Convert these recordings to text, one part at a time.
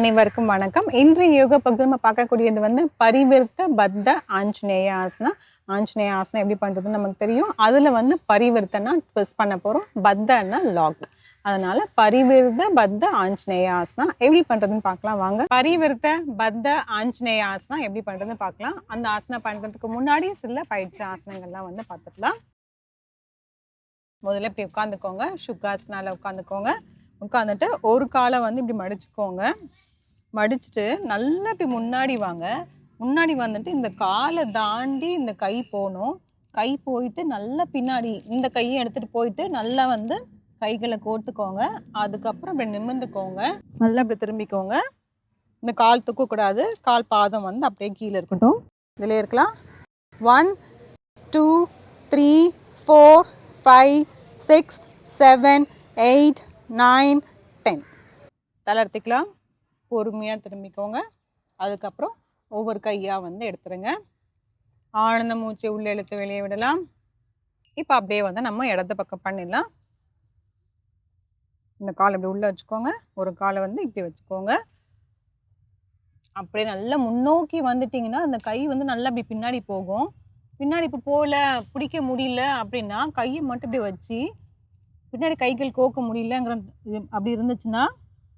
அனைவருக்கும் வணக்கம். இன்றைய யோக பகுதி நம்ம பார்க்கக்கூடியது வந்து பரிவிர்த்த பத்த ஆஞ்சநேய ஆசனா. ஆஞ்சநேய ஆசனா எப்படி பண்றதுன்னு நமக்கு தெரியும். அதில் வந்து பரிவிருத்தனா ட்விஸ்ட் பண்ண போகிறோம் பத்தன்னா லாக் அதனால பரிவிருத்த பத்த ஆஞ்சநேய ஆசனா எப்படி பண்றதுன்னு பார்க்கலாம். வாங்க. பரிவிருத்த பத்த ஆஞ்சநேய ஆசனா எப்படி பண்றதுன்னு பார்க்கலாம். அந்த ஆசனா பண்றதுக்கு முன்னாடி சில பயிற்சி ஆசனங்கள்லாம் வந்து பார்த்துக்கலாம். முதல்ல இப்படி உட்காந்துக்கோங்க சுக்காசனால உட்காந்துக்கோங்க உட்காந்துட்டு ஒரு காலை வந்து இப்படி மடிச்சுக்கோங்க. மடிச்சுட்டு நல்லா இப்படி முன்னாடி வாங்க. முன்னாடி வந்துட்டு இந்த காலை தாண்டி இந்த கை போகணும். கை போயிட்டு நல்லா பின்னாடி இந்த கையை எடுத்துட்டு போயிட்டு நல்லா வந்து கைகளை கோர்த்துக்கோங்க. அதுக்கப்புறம் இப்படி நிமிர்ந்துக்கோங்க. நல்லா இப்படி திரும்பிக்கோங்க. இந்த கால் தூக்கக்கூடாது. கால் பாதம் வந்து அப்படியே கீழே இருக்கட்டும். இதில் இருக்கலாம். One two three four five six seven eight nine ten தளர்த்திக்கலாம் பொறுமையாக திரும்பிக்கோங்க. அதுக்கப்புறம் ஒவ்வொரு கையாக வந்து எடுத்துருங்க. ஆழ்ந்த மூச்சு உள்ளே இழுத்து வெளியே விடலாம். இப்போ அப்படியே வந்து நம்ம இடது பக்கம் பண்ணிடலாம். இந்த காலை இப்படி உள்ளே வச்சுக்கோங்க. ஒரு காலை வந்து இப்படி வச்சுக்கோங்க. அப்படியே நல்லா முன்னோக்கி வந்துட்டிங்கன்னா அந்த கை வந்து நல்லா இப்படி பின்னாடி போகும். பின்னாடி இப்போ போகல பிடிக்க முடியல அப்படின்னா கையை மட்டும் இப்படி வச்சு பின்னாடி கைகள் கோக்க முடியலங்கிற அப்படி இருந்துச்சுன்னா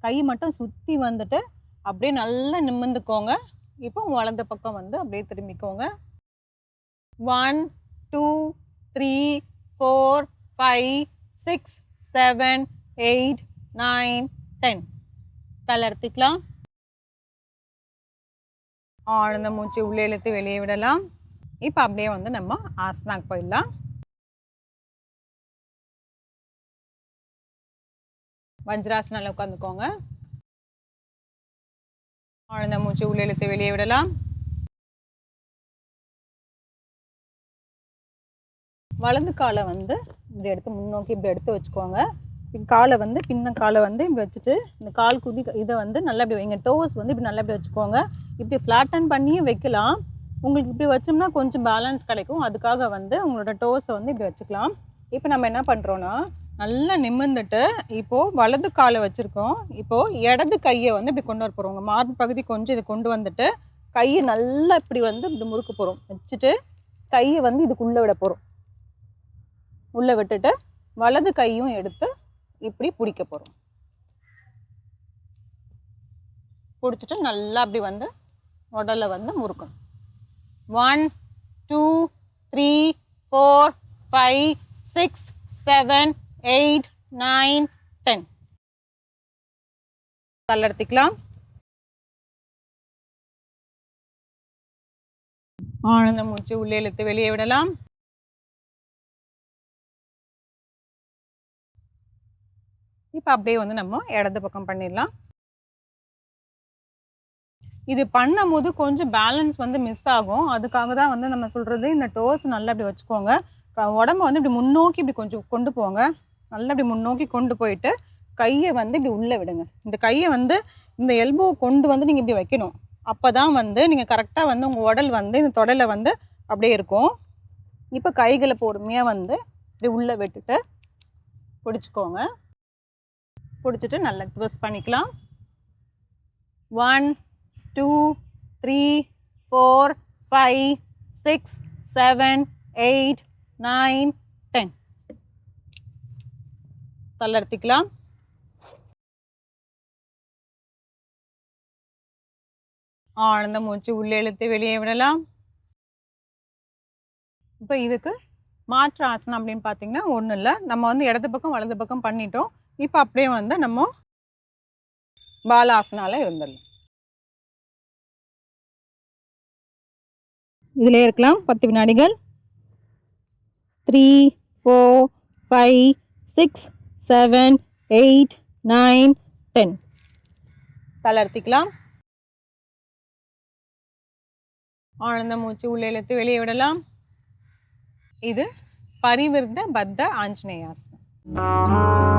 கை மட்டும் சுற்றி வந்துட்டு அப்படியே நல்லா நிமிர்ந்துக்கோங்க. இப்போ வலது பக்கம் வந்து அப்படியே திரும்பிக்கோங்க. One two three four five six seven eight nine ten தளர்த்திக்கலாம் ஆழ்ந்த மூச்சு உள்ளே இழுத்து வெளியே விடலாம். இப்போ அப்படியே வந்து நம்ம ஆசனாக்கு போயிடலாம். வஜ்ராசனால உட்காந்துக்கோங்க. ஆழ்ந்த மூச்சு உள்ளே இழுத்து வெளியே விடலாம். வலது காலை வந்து இப்படி எடுத்து முன்னோக்கி இப்படி எடுத்து வச்சுக்கோங்க. காலை வந்து பின்ன காலை வந்து இப்படி வச்சுட்டு இந்த கால் குதி இதை வந்து நல்லா இப்படி வைங்க. டோஸ் வந்து இப்படி நல்லா இப்படி வச்சுக்கோங்க. இப்படி ஃப்ளாட்டன் பண்ணியும் வைக்கலாம். உங்களுக்கு இப்படி வச்சோம்னா கொஞ்சம் பேலன்ஸ் கிடைக்கும். அதுக்காக வந்து உங்களோட டோஸை வந்து இப்படி வச்சுக்கலாம். இப்போ நம்ம என்ன பண்ணுறோன்னா நல்லா நிமிர்ந்துட்டு இப்போது வலது காலை வச்சுருக்கோம். இப்போது இடது கையை வந்து இப்படி கொண்டு வர போகிறோம் உங்கள் மார்பு பகுதி கொஞ்சம் இதை கொண்டு வந்துட்டு கையை நல்லா இப்படி வந்து இப்படி முறுக்க போகிறோம் வச்சுட்டு கையை வந்து இதுக்குள்ளே விட போகிறோம் உள்ளே விட்டுட்டு வலது கையும் எடுத்து இப்படி பிடிக்க போகிறோம் பிடிச்சிட்டு நல்லா அப்படி வந்து உடலை வந்து முறுக்கணும். One two three four five six seven eight nine ten. தள்ளர்த்திக்கலாம் ஆனந்த மூச்சு உள்ளே இழுத்து வெளியே விடலாம். இப்போ அப்படியே வந்து நம்ம இடது பக்கம் பண்ணிடலாம். இது பண்ணும்போது கொஞ்சம் பேலன்ஸ் வந்து மிஸ் ஆகும். அதுக்காக தான் வந்து நம்ம சொல்கிறது இந்த டோஸ் நல்லா இப்படி வச்சுக்கோங்க. க- உடம்ப வந்து இப்படி முன்னோக்கி இப்படி கொஞ்சம் கொண்டு போங்க. நல்லா இப்படி முன்னோக்கி கொண்டு போயிட்டு கையை வந்து இப்படி உள்ளே விடுங்க. இந்த கையை வந்து இந்த எல்போ கொண்டு வந்து நீங்கள் இப்படி வைக்கணும். அப்போ தான் வந்து நீங்கள் கரெக்டாக வந்து உங்கள் உடல் வந்து இந்த தொடலை வந்து அப்படியே இருக்கும். இப்போ கைகளை பொறுமையாக வந்து இப்படி உள்ளே விட்டுட்டு பிடிச்சிக்கோங்க. பிடிச்சிட்டு நல்லா ட்விஸ்ட் பண்ணிக்கலாம். One two three four five six seven eight nine ten தள்ளர்த்திக்கலாம் ஆனந்த மூச்சு உள்ளே இழுத்து வெளியே விடலாம். இப்போ இதுக்கு மாற்று ஆசனம் அப்படின்னு பார்த்தீங்கன்னா ஒன்றும் இல்லை. நம்ம வந்து இடது பக்கம் வலது பக்கம் பண்ணிட்டோம். இப்போ அப்படியே வந்து நம்ம பாலாசனால இருந்துடலாம் இதில் இருக்கலாம். பத்து வினாடிகள். Three four five six seven eight nine ten. தளர்த்திக்கலாம். ஆனந்த மூச்சு உள்ளே இழுத்து வெளியே விடலாம். இது பரிவிருத்த பத்த ஆஞ்சநேயாசனம்.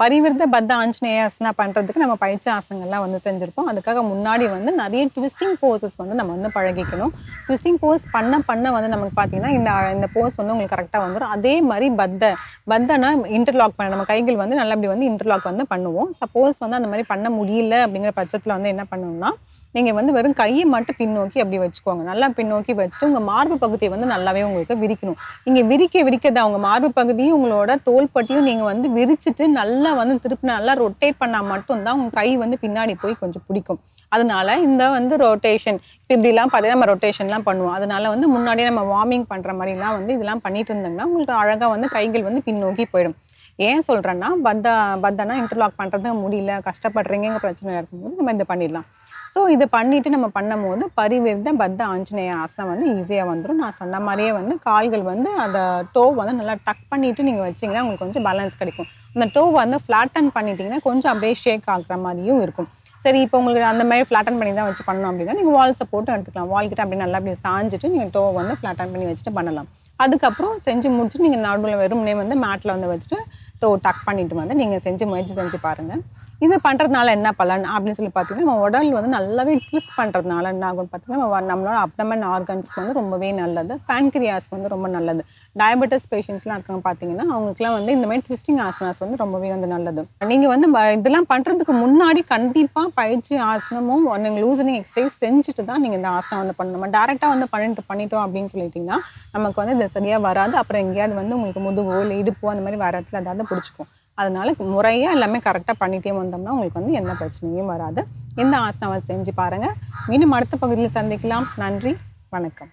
பரிவர்த்த பத்த ஆஞ்சநேயாசனா பண்ணுறதுக்கு நம்ம பயிற்சி ஆசனங்கள்லாம் வந்து செஞ்சுருப்போம். அதுக்காக முன்னாடி வந்து நிறைய ட்விஸ்டிங் போசஸ் வந்து நம்ம வந்து பழகிக்கணும். ட்விஸ்டிங் போஸ் பண்ண பண்ண வந்து நமக்கு பார்த்தீங்கன்னா இந்த இந்த போஸ் வந்து உங்களுக்கு கரெக்டாக வந்துடும் அதே மாதிரி பத்த பத்தனா இன்டர்லாக் பண்ண நம்ம கைகள் வந்து நல்லா இப்படி வந்து இன்டர்லாக் வந்து பண்ணுவோம். சப்போஸ் வந்து அந்த மாதிரி பண்ண முடியல அப்படிங்கிற பட்சத்தில் வந்து என்ன பண்ணணும்னா நீங்கள் வந்து வெறும் கையை மட்டும் பின்னோக்கி அப்படி வச்சுக்கோங்க. நல்லா பின்னோக்கி வச்சுட்டு உங்கள் மார்பு பகுதியை வந்து நல்லாவே உங்களுக்கு விரிக்கணும். இங்கே விரிக்க விரிக்கதா உங்கள் மார்பு பகுதியும் உங்களோட தோள்பட்டியும் நீங்கள் வந்து விரிச்சிட்டு நல்லா வந்து திருப்பி நல்லா ரொட்டேட் பண்ணால் மட்டும்தான் உங்கள் கை வந்து பின்னாடி போய் கொஞ்சம் பிடிக்கும். அதனால இந்த வந்து ரொட்டேஷன் இப்போ இப்படிலாம் பார்த்தீங்கன்னா நம்ம ரொட்டேஷன்லாம் பண்ணுவோம். அதனால வந்து முன்னாடியே நம்ம வார்மிங் பண்ணுற மாதிரிலாம் வந்து இதெல்லாம் பண்ணிட்டு இருந்தோம்னா உங்களுக்கு அழகாக வந்து கைகள் வந்து பின்னோக்கி போயிடும். ஏன் சொல்கிறேன்னா பத்தா பத்தனா இன்டர்லாக் பண்ணுறது முடியல கஷ்டப்படுறீங்க பிரச்சனை இருக்கும்போது நம்ம இதை பண்ணிடலாம். ஸோ இதை பண்ணிட்டு நம்ம பண்ணும்போது பரிவிருத்த பத்த ஆஞ்சநேய ஆசனம் வந்து ஈஸியாக வந்துடும் நான் சொன்ன மாதிரியே வந்து கால்கள் வந்து அந்த டோ வந்து நல்லா டக் பண்ணிட்டு நீங்கள் வச்சிங்கன்னா உங்களுக்கு கொஞ்சம் பேலன்ஸ் கிடைக்கும். அந்த டோ வந்து ஃப்ளாட்டன் பண்ணிட்டீங்கன்னா கொஞ்சம் அப்படியே ஷேக் ஆகுற மாதிரியும் இருக்கும். சரி இப்போ உங்களுக்கு அந்த மாதிரி ஃப்ளாட்டன் பண்ணி தான் வச்சு பண்ணணும் அப்படின்னா நீங்கள் வால் சப்போர்ட்டும் எடுத்துக்கலாம். வால் கிட்ட அப்படி நல்லா அப்படி சாஞ்சிட்டு நீங்கள் டோ வந்து ஃப்ளாட்டன் பண்ணி வச்சுட்டு பண்ணலாம். அதுக்கப்புறம் செஞ்சு முடிச்சுட்டு நீங்கள் நடுவில் வெறும்னே வந்து மேட்டில் வந்து வச்சுட்டு டோ டக் பண்ணிட்டு வந்து நீங்கள் செஞ்சு முயற்சி செஞ்சு பாருங்கள் இது பண்ணுறதுனால என்ன பலன் அப்படின்னு சொல்லி பார்த்தீங்கன்னா நம்ம உடல் வந்து நல்லாவே ட்விஸ்ட் பண்ணுறதுனால என்ன ஆகும்னு பார்த்தீங்கன்னா நம்ம நம்மளோட அப்டமன் ஆர்கன்ஸ்க்கு வந்து ரொம்பவே நல்லது. பேன்கிரியாஸ்க்கு வந்து ரொம்ப நல்லது. டயபெட்டிஸ் பேஷண்ட்ஸ்லாம் இருக்காங்க பார்த்தீங்கன்னா அவங்களுக்குலாம் வந்து இந்த மாதிரி ட்விஸ்டிங் ஆசனாஸ் வந்து ரொம்பவே வந்து நல்லது. நீங்கள் வந்து இதெல்லாம் பண்ணுறதுக்கு முன்னாடி கண்டிப்பாக பயிற்சி ஆசனமும் நீங்கள் லூசனிங் எக்ஸசைஸ் செஞ்சுட்டு தான் நீங்கள் இந்த ஆசனம் வந்து பண்ணணும். நம்ம டேரெக்டாக வந்து பண்ணிட்டு பண்ணிட்டோம் அப்படின்னு சொல்லிட்டீங்கன்னா நமக்கு வந்து இது சரியாக வராது. அப்புறம் எங்கேயாவது வந்து உங்களுக்கு முதுகோ இல்லை இடுப்போ அந்த மாதிரி வர இடத்துல அதாவது பிடிச்சிக்கும். அதனால முறையாக எல்லாமே கரெக்டாக பண்ணிட்டே வந்தோம்னா உங்களுக்கு வந்து எந்த பிரச்சனையும் வராது. இந்த ஆசனாவை செஞ்சு பாருங்கள் மீண்டும் அடுத்த பகுதியில் சந்திக்கலாம். நன்றி. வணக்கம்.